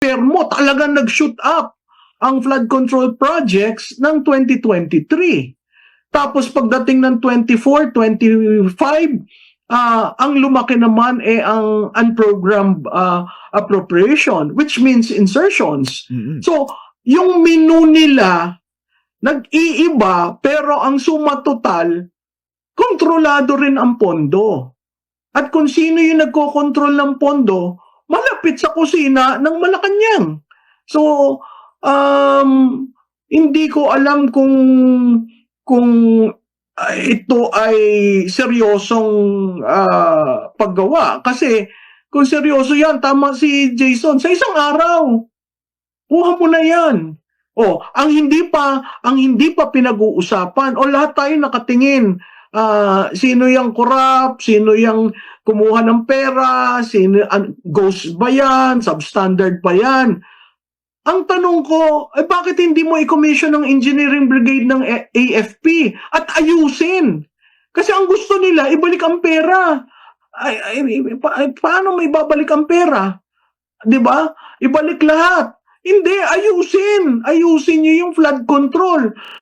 mo, talagang nag-shoot up ang flood control projects ng 2023. Tapos pagdating ng 24, 25, ah, ang lumaki naman eh ang unprogrammed ah, appropriation, which means insertions. Mm-mm. So, yung menu nila, nag-iiba, pero ang suma total, kontrolado rin ang pondo. At kung sino yung nagkokontrol ng pondo, malapit sa kusina ng Malacanang. So, um, hindi ko alam kung kung ah, ito ay seryosong ah, paggawa. Kasi kung seryoso yan, tama si Jason, sa isang araw, kuha mo na yan. O, ang hindi pa, ang hindi pa pinag-uusapan, o lahat tayo nakatingin, ah, sino yung corrupt, sino yung kumuha ng pera, sino, an, ghost ba yan, substandard pa yan. Ang tanong ko, eh bakit hindi mo i-commission ng engineering brigade ng AFP at ayusin? Kasi ang gusto nila, ibalik ang pera. Ay, ay, pa- ay, paano may babalik ang pera? 'Di ba? Ibalik lahat. Hindi, ayusin. Ayusin niyo yung flood control.